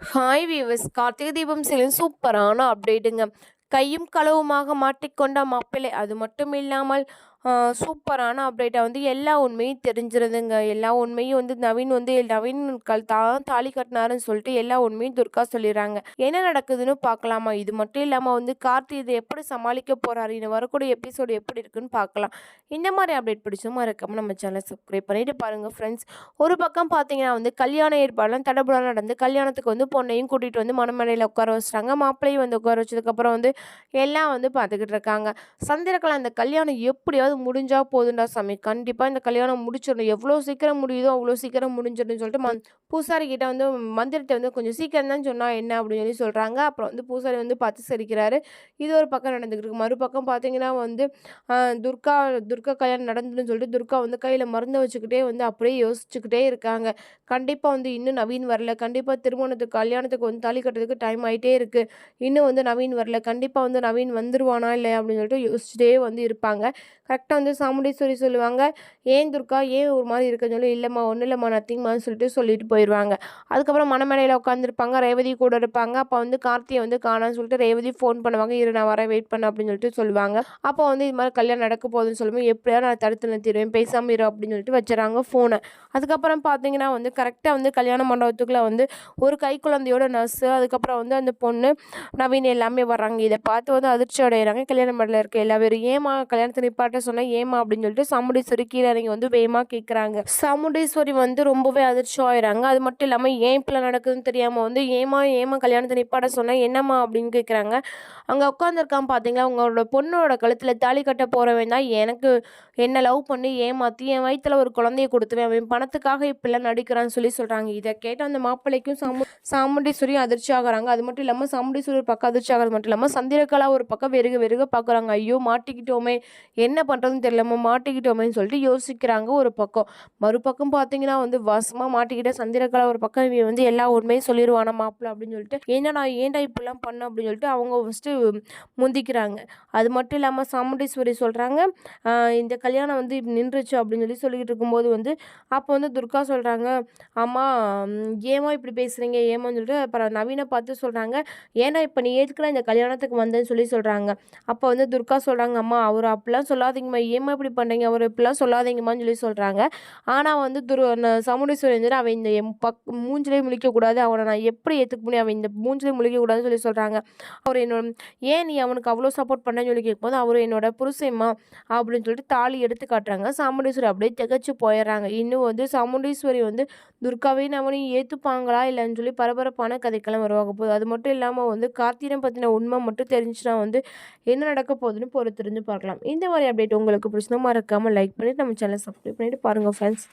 Hi viewers Karthigai Deepam செல்லும் சூப்பரான அப்டேட்டுங்க கையும் களவுமாக மாட்டிக்கொண்ட மாப்பிள்ளை. அது மட்டும் இல்லாமல் சூப்பரான அப்டேட்டாக வந்து எல்லா உண்மையும் தெரிஞ்சிருதுங்க. எல்லா உண்மையும் வந்து நவீன் வந்து நவீன் கல் தான் தாலி கட்டினாருன்னு சொல்லிட்டு எல்லா உண்மையும் துர்கா சொல்லிடுறாங்க. என்ன நடக்குதுன்னு பார்க்கலாமா? இது மட்டும் இல்லாமல் வந்து கார்த்தி இதை எப்படி சமாளிக்க போகிறாரு இன்னும் வரக்கூடிய எபிசோடு எப்படி இருக்குன்னு பார்க்கலாம். இந்த மாதிரி அப்டேட் பிடிச்சோமா இருக்காமல் நம்ம சேனலை சப்ஸ்கிரைப் பண்ணிட்டு பாருங்கள் ஃப்ரெண்ட்ஸ் ஒரு பக்கம் பார்த்தீங்கன்னா வந்து கல்யாண ஏற்பாடுலாம் தடபுடலாம் நடந்து கல்யாணத்துக்கு வந்து பொண்ணையும் கூட்டிகிட்டு வந்து மனமனையில் உட்கார வச்சுட்டாங்க. மாப்பிள்ளையும் வந்து உட்கார வச்சதுக்கப்புறம் வந்து எல்லாம் வந்து பார்த்துக்கிட்டு இருக்காங்க. சந்திரகலா அந்த கல்யாணம் எப்படியாவது முடிஞ்சால் போதுண்டா சாமி. கண்டிப்பாக இந்த கல்யாணம் முடிச்சிடணும். எவ்வளோ சீக்கிரம் முடியுதோ அவ்வளோ சீக்கிரம் முடிஞ்சிடணும்னு சொல்லிட்டு மந் பூசாரி கிட்ட வந்து மந்திரத்தை வந்து கொஞ்சம் சீக்கிரம் தான் சொன்னால் என்ன அப்படின்னு சொல்லி சொல்கிறாங்க அப்புறம் வந்து பூசாரி வந்து பார்த்து சிரிக்கிறாரு. இது ஒரு பக்கம் நடந்துக்கிட்டு இருக்கு. மறுபக்கம் பார்த்தீங்கன்னா வந்து துர்கா துர்கா கல்யாணம் நடந்துன்னு சொல்லிட்டு துர்கா வந்து கையில் மருந்து வச்சுக்கிட்டே வந்து அப்படியே யோசிச்சுக்கிட்டே இருக்காங்க. கண்டிப்பாக வந்து இன்னும் நவீன் வரல. கண்டிப்பாக திருமணத்துக்கு கல்யாணத்துக்கு வந்து தாலி கட்டுறதுக்கு டைம் ஆகிட்டே இருக்குது இன்னும் வந்து நவீன் வரல. கண்டிப்பாக வந்து நவீன் வந்துருவானா இல்லை அப்படின்னு சொல்லிட்டு யோசிச்சுட்டே வந்து இருப்பாங்க. கரெக்டாக வந்து சாமுண்டீஸ்வரி சொல்லுவாங்க. ஏன் துர்கா? ஏன் ஒரு மாதிரி இருக்குன்னு சொல்லி இல்லைம்மா ஒன்றும் இல்லைம்மா நத்திங்மான்னு சொல்லிட்டு சொல்லிட்டு போயிடுவாங்க அதுக்கப்புறம் மணமேடையில் உட்காந்துருப்பாங்க ரேவதி கூட இருப்பாங்க. அப்போ வந்து கார்த்தியை வந்து காணான்னு சொல்லிட்டு ரேவதி ஃபோன் பண்ணுவாங்க. இரு நான் வரேன் வெயிட் பண்ண அப்படின்னு சொல்லிட்டு சொல்லுவாங்க. அப்போ வந்து இது மாதிரி கல்யாணம் நடக்க போகுதுன்னு சொல்லும்போது எப்படியா நான் தடுத்து நிறுத்திடுவேன். பேசாமல் இரு அப்படின்னு சொல்லிட்டு வச்சுறாங்க ஃபோனை அதுக்கப்புறம் பார்த்தீங்கன்னா வந்து கரெக்டாக வந்து கல்யாண மண்டபத்துக்குள்ளே வந்து ஒரு கை குழந்தையோட நர்ஸு அதுக்கப்புறம் வந்து அந்த பொண்ணு நவீன் எல்லாமே வர்றாங்க. இதை பார்த்து வந்து அதிர்ச்சி அடைகிறாங்க கல்யாண மண்டல இருக்க எல்லா பேரும். ஏமா கல்யாணத்தை நிப்பாட்ட சொன்னால் ஏமா அப்படின்னு சொல்லிட்டு சாமுண்டீஸ்வரி கீழே இறங்கி வந்து வேகமாக கேட்குறாங்க சாமுண்டீஸ்வரி வந்து ரொம்பவே அதிர்ச்சி ஆயிடுறாங்க அது மட்டும் இல்லாமல் ஏன் இப்பெல்லாம் நடக்குதுன்னு தெரியாமல் வந்து ஏமா ஏமா கல்யாணத்தை நிப்பாட சொன்னால் என்னம்மா? அப்படின்னு கேட்குறாங்க அங்கே உட்காந்துருக்கான் பார்த்தீங்களா உங்களோட பொண்ணோட கழுத்தில் தாலி கட்ட போகிறவன் தான் எனக்கு என்ன லவ் பண்ணி ஏமாற்றி என் வயிற்றில் ஒரு குழந்தைய கொடுத்துவேன் அவன் பணத்துக்காக இப்பெல்லாம் நடிக்கிறான்னு சொல்லி சொல்கிறாங்க இதை கேட்டு அந்த மாப்பிள்ளைக்கும் சாமு சாமுண்டீஸ்வரியும் அதிர்ச்சி ஆகிறாங்க. அது மட்டும் இல்லாமல் சாமுண்டீஸ்வரி ஒரு பக்கம் அதிர்ச்சி ஆகிறது மட்டும் இல்லாமல் சந்திரகலா ஒரு பக்கம் வெறுக வெறுக பார்க்குறாங்க ஐயோ மாட்டிக்கிட்டோமே என்ன பண்ணுறதுன்னு தெரியலம்மா மாட்டிக்கிட்டோமேன்னு சொல்லிட்டு யோசிக்கிறாங்க ஒரு பக்கம். மறுபக்கம் பார்த்தீங்கன்னா வந்து வசமாக மாட்டிக்கிட்ட சந்திரகலா ஒரு பக்கம் இவன் வந்து எல்லா உண்மையும் சொல்லிடுவானா மாப்பிள்ள அப்படின்னு சொல்லிட்டு ஏன்னா நான் ஏன்டா இப்படிலாம் பண்ண? அப்படின்னு சொல்லிட்டு அவங்க ஃபஸ்ட்டு முந்திக்கிறாங்க. அது மட்டும் இல்லாமல் சாமுண்டீஸ்வரி சொல்கிறாங்க இந்த கல்யாணம் வந்து நின்றுச்சு அப்படின்னு சொல்லி சொல்லிக்கிட்டு இருக்கும்போது வந்து அப்போ வந்து துர்கா சொல்கிறாங்க அம்மா ஏமா இப்படி பேசுகிறீங்க ஏமான்னு சொல்லிட்டு அப்புறம் நவீனை பார்த்து சொல்கிறாங்க ஏன்னா இப்போ நீ ஏற்றுக்கலாம் இந்த கல்யாணத்துக்கு வந்தேன்னு சொல்லி சொல்கிறாங்க அப்போ வந்து துர்கா சொல்கிறாங்க அம்மா அவர் அப்படிலாம் பண்ணுறீங்கம்மா ஏமா இப்படி பண்ணுறீங்க அவர் இப்படிலாம் சொல்லாதீங்கம்மான்னு சொல்லி சொல்கிறாங்க ஆனால் வந்து துரு சமுடீஸ்வரன் வந்து அவன் இந்த என் பக் மூஞ்சிலே முழிக்கக்கூடாது அவனை நான் எப்படி ஏற்றுக்க முடியும்? அவன் இந்த மூஞ்சிலே முழிக்கக்கூடாதுன்னு சொல்லி சொல்கிறாங்க அவர் என்னோட ஏன் நீ அவனுக்கு அவ்வளோ சப்போர்ட் பண்ணேன்னு சொல்லி கேட்கும்போது அவர் என்னோட புருஷம்மா அப்படின்னு சொல்லிட்டு தாலி எடுத்து காட்டுறாங்க. சாமுண்டீஸ்வரி அப்படியே திகச்சு போயிடுறாங்க. இன்னும் வந்து சாமுண்டீஸ்வரி வந்து துர்காவையும் அவனையும் ஏற்றுப்பாங்களா இல்லைன்னு சொல்லி பரபரப்பான கதைக்கெல்லாம் வருவாங்க போகுது. அது மட்டும் இல்லாமல் வந்து கார்த்திகை பற்றின உண்மை மட்டும் தெரிஞ்சுனா வந்து என்ன நடக்க போகுதுன்னு பொறுத்திருந்து பார்க்கலாம். இந்த மாதிரி அப்டேட் உங்களுக்கு பிடிச்சதோ மறக்காமல் லைக் பண்ணிவிட்டு நம்ம சேனலை சப்ஸ்கிரைப் பண்ணிவிட்டு பாருங்கள் ஃப்ரெண்ட்ஸ்